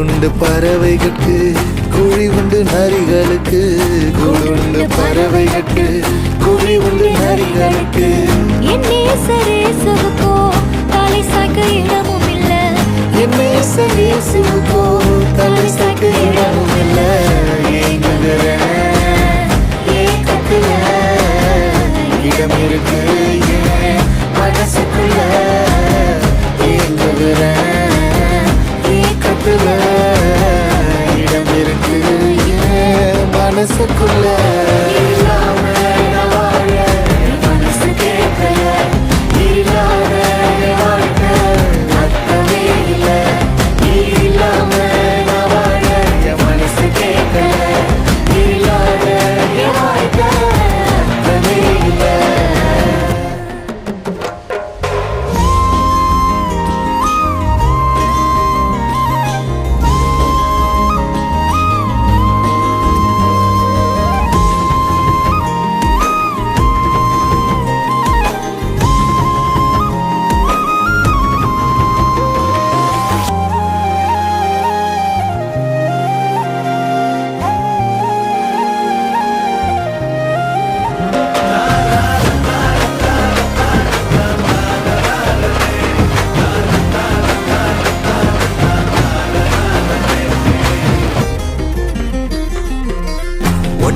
கூடுண்டு பறவைகளுக்கு குழி உண்டு நரிகளுக்கு. கூடுண்டு பறவைகளுக்கு குழி உண்டு நரிகளுக்கு. என்னே சரேசுவுக்கோ தலை சாக்க இடமும் இல்ல. என்னே சரேசுவுக்கோ தலை சாக்க இடமும் இல்ல. ஏங்குகிற ஏ கத்துல இடம் இருக்கு.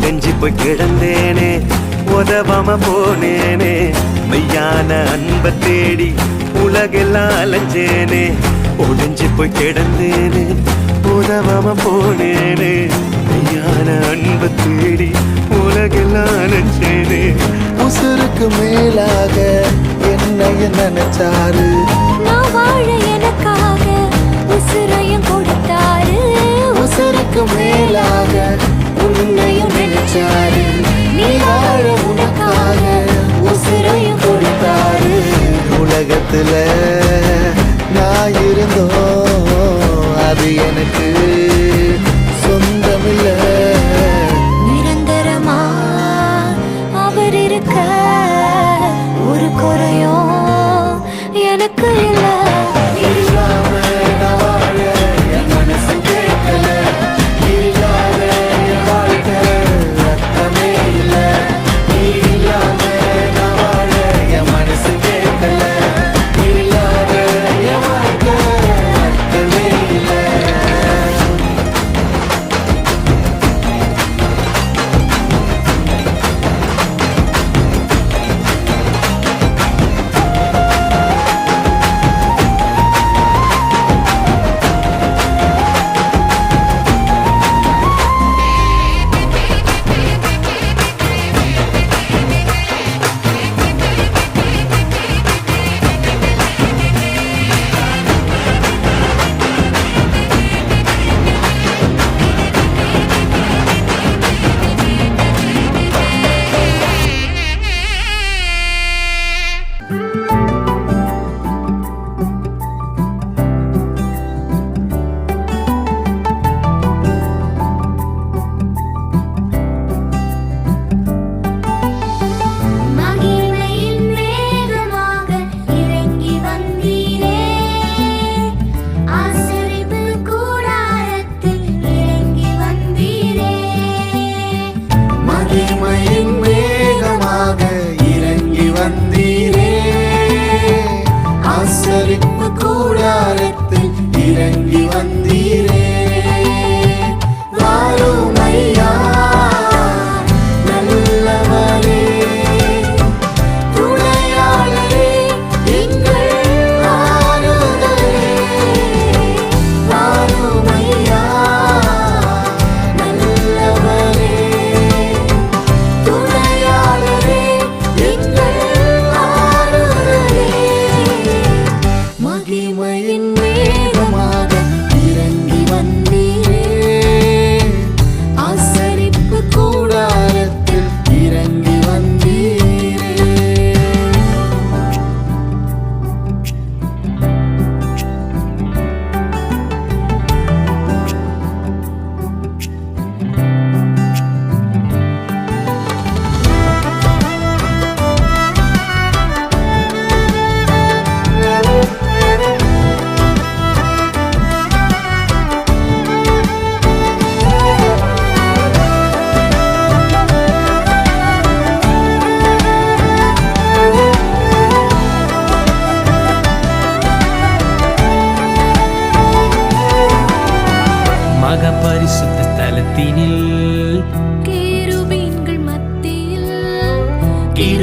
உடஞ்சி போய் கிடந்தேனே உதவாம போனேனே. மெய்யான அன்பை தேடி உலகெல்லாம் அலைஞ்சேனே. உடஞ்சி போய் கிடந்தேனே உதவாம போனேனே. மெய்யான அன்பை தேடி உலகெல்லாம் அலைஞ்சேனே. உசுருக்கு மேலாக என்னைய நினைச்சாரு. நான் வாழ எனக்காக உசுரையும் கொடுத்தாரு. உசுருக்கு மேலாக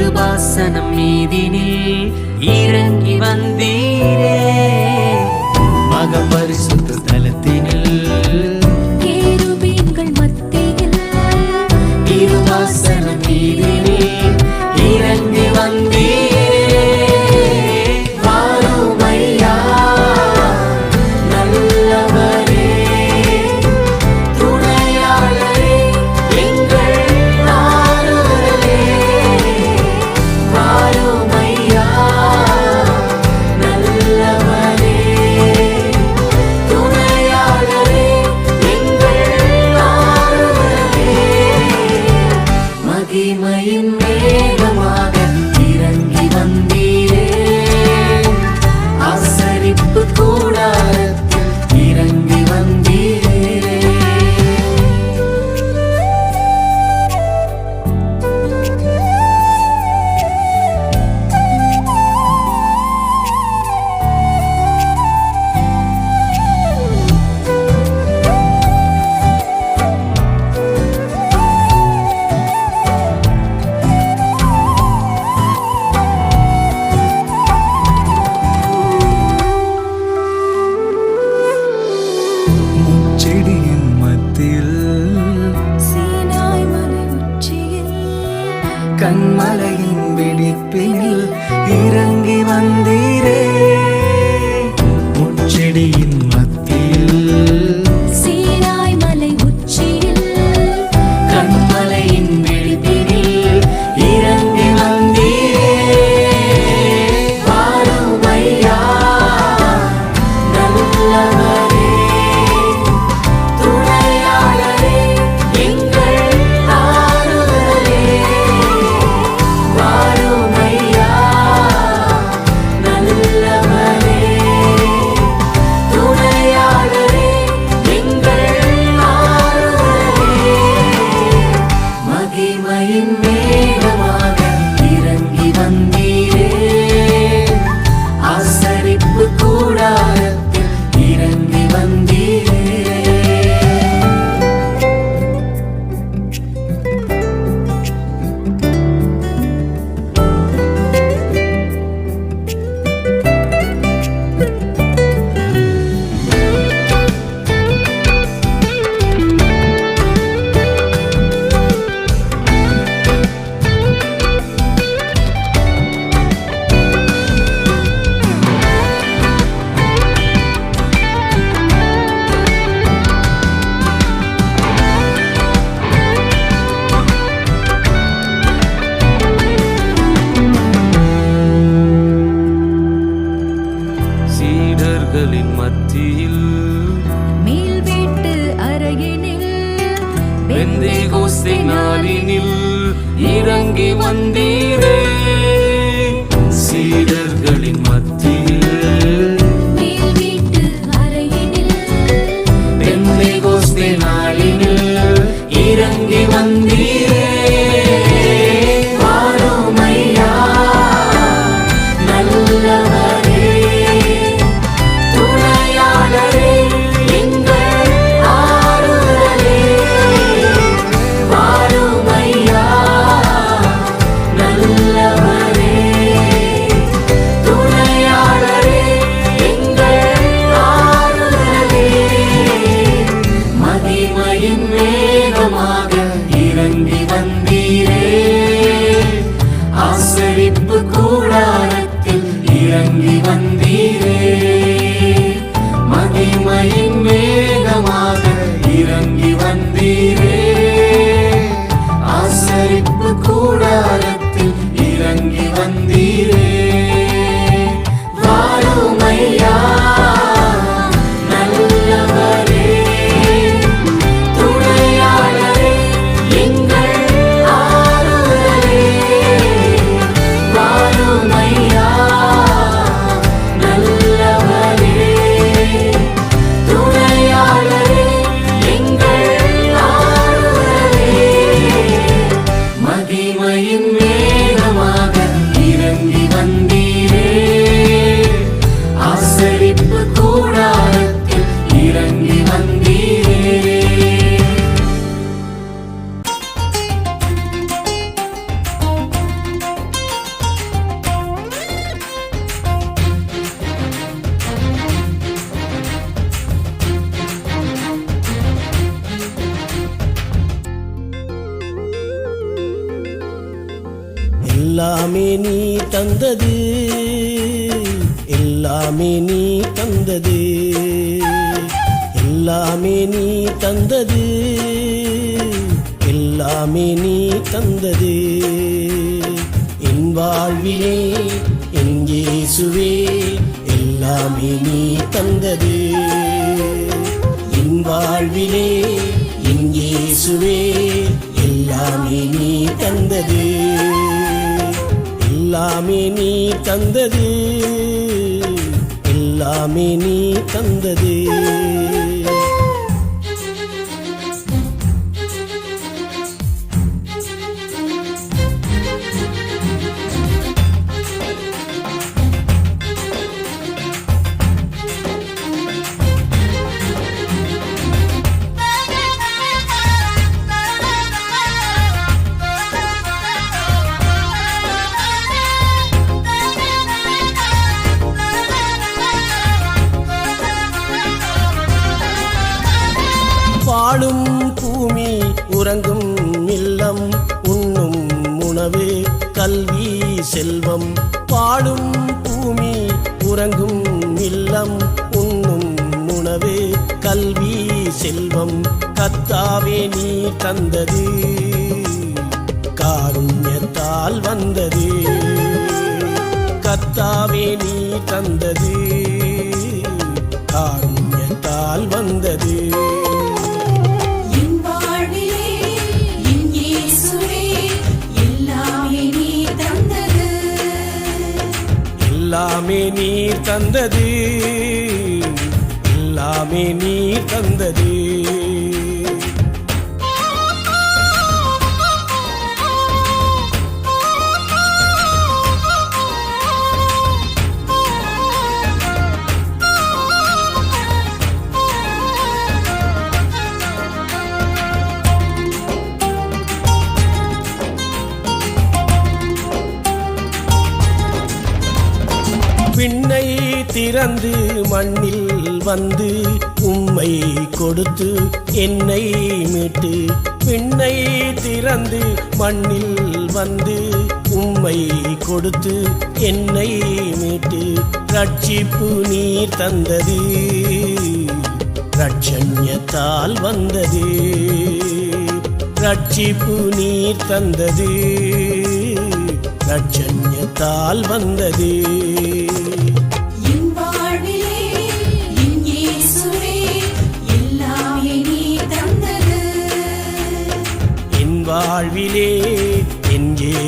கிருபாசனம் மீதினில் இறங்கி வந்தீரே. மகபரிசு பெந்தே கோஸ்தே நாளினில் இறங்கி வந்தீரே. thank you. எல்லாமே நீ தந்தது. எல்லாமே நீ தந்தது. எல்லாமே நீ தந்தது. என் வாழ்விலே என் இயேசுவே எல்லாமே நீ தந்தது. என் வாழ்விலே என் இயேசுவே எல்லாமே நீ தந்தது. எல்லாமே நீ தந்தது. எல்லாமே நீ தந்தது. வாழும் பூமி உறங்கும் இல்லம் உண்ணும் உணவு கல்வி செல்வம். வாழும் பூமி உறங்கும் இல்லம் உண்ணும் உணவு கல்வி செல்வம். கத்தாவே நீ தந்தது காருண்யத்தால் வந்தது. கத்தாவே நீ தந்தது காருண்யத்தால் வந்தது. எல்லாமே நீர் தந்தது. எல்லாமே நீர் தந்தது. விண்ணை திறந்து மண்ணில் வந்து உம்மை கொடுத்து என்னை மீட்டு. விண்ணை திறந்து மண்ணில் வந்து உம்மை கொடுத்து என்னை மீட்டு. ரட்சிப்பு நீர் தந்தது ரட்சண்யத்தால் வந்தது. ரட்சிப்பு நீர் தந்தது ரட்சண்யத்தால் வந்தது.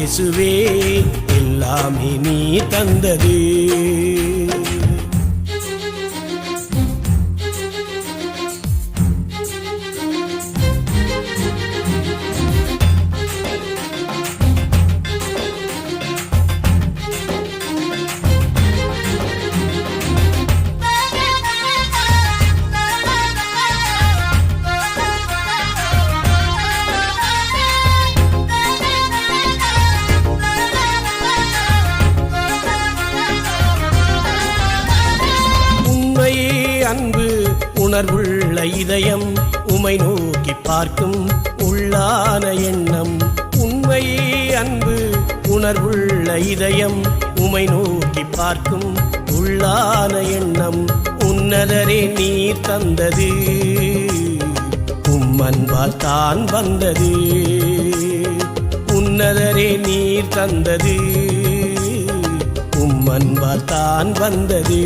இயேசுவே எல்லாமே நீ தந்தது. பார்க்கும் உள்ளான எண்ணம் உண்மை அன்பு உணர்வுள்ள இதயம் உமை நோக்கி பார்க்கும் உள்ளான எண்ணம் உன்னதரே நீர் தந்தது. உம்மன்பால் தான் வந்தது. உன்னதரே நீர் தந்தது. உம்மன்பால் தான் வந்தது.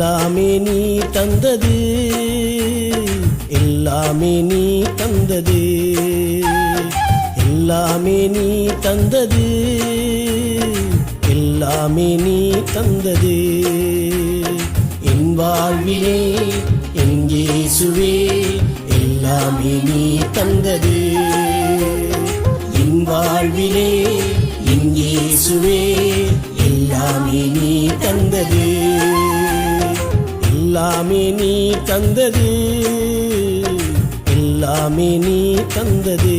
எல்லாமே நீ தந்தது எல்லாமே நீ தந்தது. எல்லாமே நீ தந்தது எல்லாமே நீ தந்தது. என் வாழ்விலே எங்கே சுவே எல்லாமே நீ தந்தது. என் வாழ்விலே எங்கே சுவே எல்லாமே நீ தந்தது. எல்லாமே நீ தந்தது. எல்லாமே நீ தந்தது.